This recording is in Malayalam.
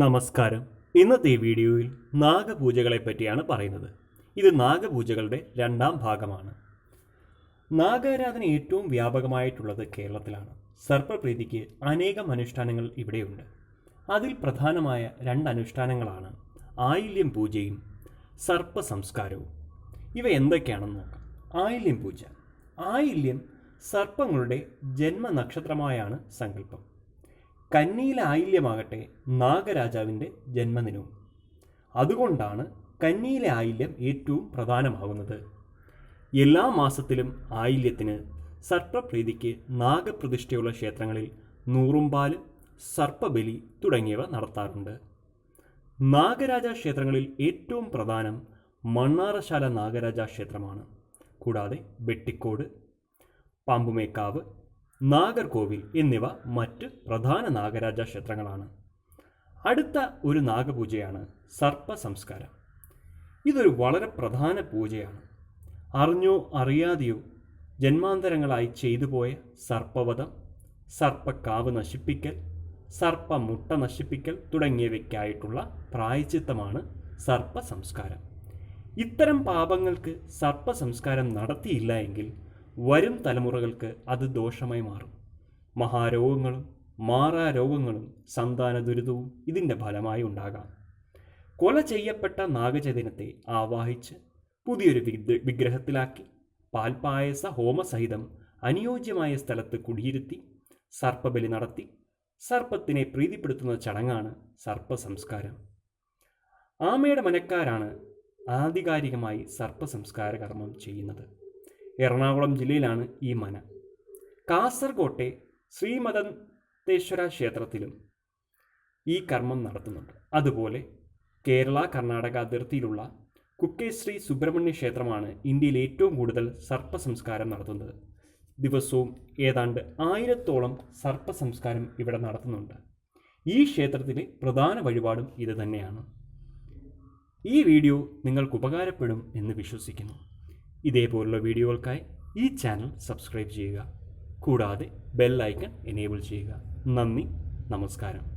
നമസ്കാരം. ഇന്നത്തെ ഈ വീഡിയോയിൽ നാഗപൂജകളെ പറ്റിയാണ് പറയുന്നത്. ഇത് നാഗപൂജകളുടെ രണ്ടാം ഭാഗമാണ്. നാഗാരാധന ഏറ്റവും വ്യാപകമായിട്ടുള്ളത് കേരളത്തിലാണ്. സർപ്പപ്രീതിക്ക് അനേകം അനുഷ്ഠാനങ്ങൾ ഇവിടെയുണ്ട്. അതിൽ പ്രധാനമായ രണ്ട് അനുഷ്ഠാനങ്ങളാണ് ആയില്യം പൂജയും സർപ്പ സംസ്കാരവും ഇവ എന്തൊക്കെയാണെന്ന് നോക്കാം. ആയില്യം പൂജ. ആയില്യം സർപ്പങ്ങളുടെ ജന്മനക്ഷത്രമായാണ് സങ്കല്പം. കന്നിയിലെ ആയില്യമാകട്ടെ നാഗരാജാവിന്റെ ജന്മദിനവും. അതുകൊണ്ടാണ് കന്നിയിലെ ആയില്യം ഏറ്റവും പ്രധാനമാകുന്നത്. എല്ലാ മാസത്തിലും ആയില്യത്തിന് സർപ്പപ്രീതിക്ക് നാഗപ്രതിഷ്ഠയുള്ള ക്ഷേത്രങ്ങളിൽ നൂറുംപാൽ സർപ്പബലി തുടങ്ങിയവ നടത്താറുണ്ട്. നാഗരാജ ക്ഷേത്രങ്ങളിൽ ഏറ്റവും പ്രധാനം മണ്ണാറശാല നാഗരാജ ക്ഷേത്രമാണ്. കൂടാതെ വെട്ടിക്കോട് പാമ്പുമേക്കാവ് നാഗർകോവിൽ എന്നിവ മറ്റ് പ്രധാന നാഗരാജ ക്ഷേത്രങ്ങളാണ്. അടുത്ത ഒരു നാഗപൂജയാണ് സർപ്പ സംസ്കാരം ഇതൊരു വളരെ പ്രധാന പൂജയാണ്. അറിഞ്ഞോ അറിയാതെയോ ജന്മാന്തരങ്ങളായി ചെയ്തു പോയ സർപ്പവധം സർപ്പക്കാവ് നശിപ്പിക്കൽ സർപ്പമുട്ട നശിപ്പിക്കൽ തുടങ്ങിയവയ്ക്കായിട്ടുള്ള പ്രായച്ചിത്തമാണ് സർപ്പ സംസ്കാരം ഇത്തരം പാപങ്ങൾക്ക് സർപ്പ സംസ്കാരം നടത്തിയില്ല എങ്കിൽ വരും തലമുറകൾക്ക് അത് ദോഷമായി മാറും. മഹാരോഗങ്ങളും മാറാരോഗങ്ങളും സന്താന ദുരിതവും ഇതിന്റെ ഫലമായി ഉണ്ടാകാം. കൊല ചെയ്യപ്പെട്ട നാഗചൈതന്യത്തെ ആവാഹിച്ച് പുതിയൊരു വിഗ്ര- വിഗ്രഹത്തിലാക്കി പാൽപായസ ഹോമസഹിതം അനുയോജ്യമായ സ്ഥലത്ത് കുടിയിരുത്തി സർപ്പബലി നടത്തി സർപ്പത്തിനെ പ്രീതിപ്പെടുത്തുന്ന ചടങ്ങാണ് സർപ്പസംസ്കാരം. ആമയുടെ മനക്കാരാണ് ആധികാരികമായി സർപ്പ സംസ്കാര കർമ്മം ചെയ്യുന്നത്. എറണാകുളം ജില്ലയിലാണ് ഈ മന. കാസർകോട്ടെ ശ്രീമദന്തേശ്വര ക്ഷേത്രത്തിലും ഈ കർമ്മം നടത്തുന്നുണ്ട്. അതുപോലെ കേരള കർണാടക അതിർത്തിയിലുള്ള കുക്കേശ്രീ സുബ്രഹ്മണ്യ ക്ഷേത്രമാണ് ഇന്ത്യയിൽ ഏറ്റവും കൂടുതൽ സർപ്പസംസ്കാരം നടത്തുന്നത്. ദിവസവും ഏതാണ്ട് ആയിരത്തോളം സർപ്പസംസ്കാരം ഇവിടെ നടത്തുന്നുണ്ട്. ഈ ക്ഷേത്രത്തിലെ പ്രധാന വഴിപാടും ഇത് തന്നെയാണ്. ഈ വീഡിയോ നിങ്ങൾക്ക് ഉപകാരപ്പെടും എന്ന് വിശ്വസിക്കുന്നു. ഇതേപോലുള്ള വീഡിയോകൾക്കായി ഈ ചാനൽ സബ്സ്ക്രൈബ് ചെയ്യുക. കൂടാതെ ബെൽ ഐക്കൺ എനേബിൾ ചെയ്യുക. നന്ദി. നമസ്കാരം.